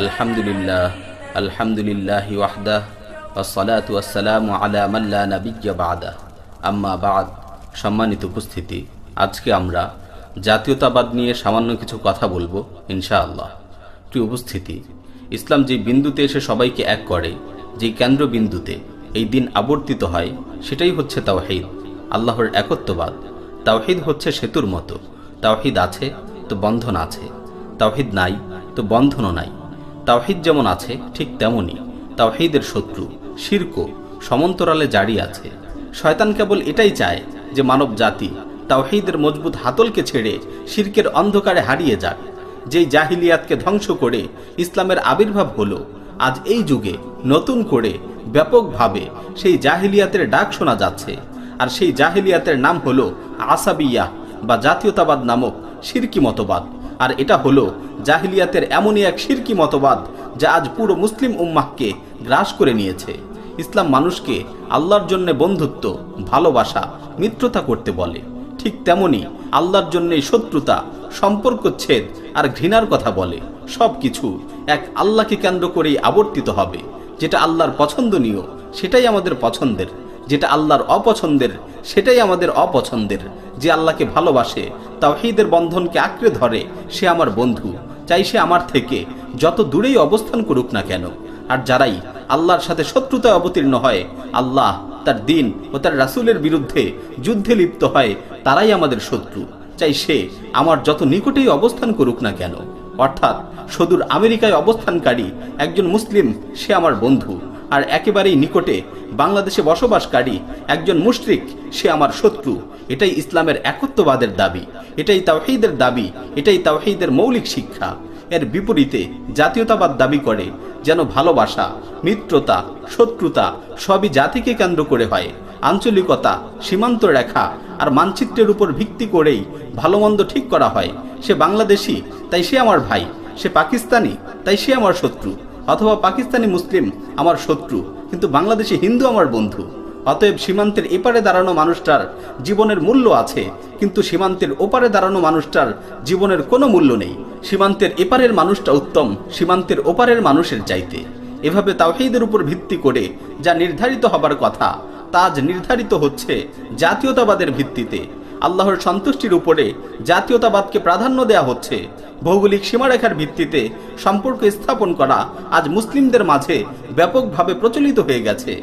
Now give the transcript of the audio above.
আলহামদুলিল্লাহ আলহামদুলিল্লাহ ওয়াহদাহ ওসলাত ওয়াসালাম আলা মাল্লা নাবিজ্ঞা বাদা। আম্মা বাদ, সম্মানিত উপস্থিতি, আজকে আমরা জাতীয়তাবাদ নিয়ে সামান্য কিছু কথা বলব, ইনশাআল্লাহ। প্রিয় উপস্থিতি, ইসলাম যে বিন্দুতে এসে সবাইকে এক করে যেই কেন্দ্রবিন্দুতে এই দিন আবর্তিত হয়, সেটাই হচ্ছে তাওহিদ, আল্লাহর একত্ববাদ। তাওহিদ হচ্ছে সেতুর মতো, তাওহিদ আছে তো বন্ধন আছে, তাওহিদ নাই তো বন্ধনও নাই। তাওহিদ যেমন আছে, ঠিক তেমনই। তাওহিদের শত্রু, শির্ক, সমান্তরালে জারি আছে। শয়তান কেবল এটাই চায় যে মানব জাতি তাওহিদের মজবুত হাতলকে ছেড়ে শির্কের অন্ধকারে হারিয়ে যাক। যেই জাহিলিয়াতকে ধ্বংস করে ইসলামের আবির্ভাব হলো, আজ এই যুগে নতুন করে ব্যাপকভাবে সেই জাহিলিয়াতের ডাক শোনা যাচ্ছে। আর সেই জাহিলিয়াতের নাম হলো আসাবিয়া বা জাতীয়তাবাদ নামক শিরকি মতবাদ। আর এটা হলো জাহিলিয়াতের এমনই এক শিরকি মতবাদ যা আজ পুরো মুসলিম উম্মাহকে গ্রাস করে নিয়েছে। ইসলাম মানুষকে আল্লাহর জন্য বন্ধুত্ব, ভালোবাসা, মিত্রতা করতে বলে। ঠিক তেমনি আল্লাহর জন্য শত্রুতা সম্পর্ক ছেদ আর ঘৃণার কথা বলে। সব কিছু এক আল্লাহকে কেন্দ্র করেই আবর্তিত হবে। যেটা আল্লাহর পছন্দনীয়, সেটাই আমাদের পছন্দের। যেটা আল্লাহর অপছন্দের, সেটাই আমাদের অপছন্দের। যে আল্লাহকে ভালোবাসে, তাওহীদের বন্ধনকে আঁকড়ে ধরে, সে আমার বন্ধু, চাই সে আমার থেকে, যত দূরেই অবস্থান করুক না কেন। আর যারাই আল্লাহর সাথে শত্রুতায় অবতীর্ণ হয়, আল্লাহ তার দিন ও তার রাসূলের বিরুদ্ধে যুদ্ধে লিপ্ত হয়, তারাই আমাদের শত্রু। চাই সে আমার যত নিকটেই অবস্থান করুক না কেন। অর্থাৎ সদূর আমেরিকায় অবস্থানকারী একজন মুসলিম, সে আমার বন্ধু। আর একেবারেই নিকটে বাংলাদেশে বসবাসকারী একজন মুশরিক, সে আমার শত্রু। এটাই ইসলামের একত্ববাদের দাবি। এটাই তাওহীদের দাবি। এটাই তাওহীদের মৌলিক শিক্ষা। এর বিপরীতে জাতীয়তাবাদ দাবি করে যেন ভালোবাসা, মিত্রতা, শত্রুতা সবই জাতিকে কেন্দ্র করে হয়। আঞ্চলিকতা, সীমান্ত রেখা আর মানচিত্রের উপর ভিত্তি করেই ভালো ঠিক করা হয়। সে বাংলাদেশি, তাই সে আমার ভাই। সে পাকিস্তানি, তাই সে আমার শত্রু। অথবা পাকিস্তানি মুসলিম আমার শত্রু, কিন্তু বাংলাদেশি হিন্দু আমার বন্ধু। অতএব সীমান্তের এপারে দাঁড়ানো মানুষটার জীবনের মূল্য আছে, কিন্তু সীমান্তের ওপারে দাঁড়ানো মানুষটার জীবনের কোনো মূল্য নেই। সীমান্তের এপারের মানুষটা উত্তম, সীমান্তের ওপারের মানুষের চাইতে। এভাবে তাওহীদের উপর ভিত্তি করে যা নির্ধারিত হবার কথা, তা আজ নির্ধারিত হচ্ছে জাতীয়তাবাদের ভিত্তিতে। আল্লাহর সন্তুষ্টির উপরে জাতীয়তাবাদকে প্রাধান্য দেয়া হচ্ছে। ভৌগোলিক সীমারেখার ভিত্তিতে সম্পর্ক স্থাপন করা আজ মুসলিমদের মাঝে ব্যাপকভাবে প্রচলিত হয়ে গেছে।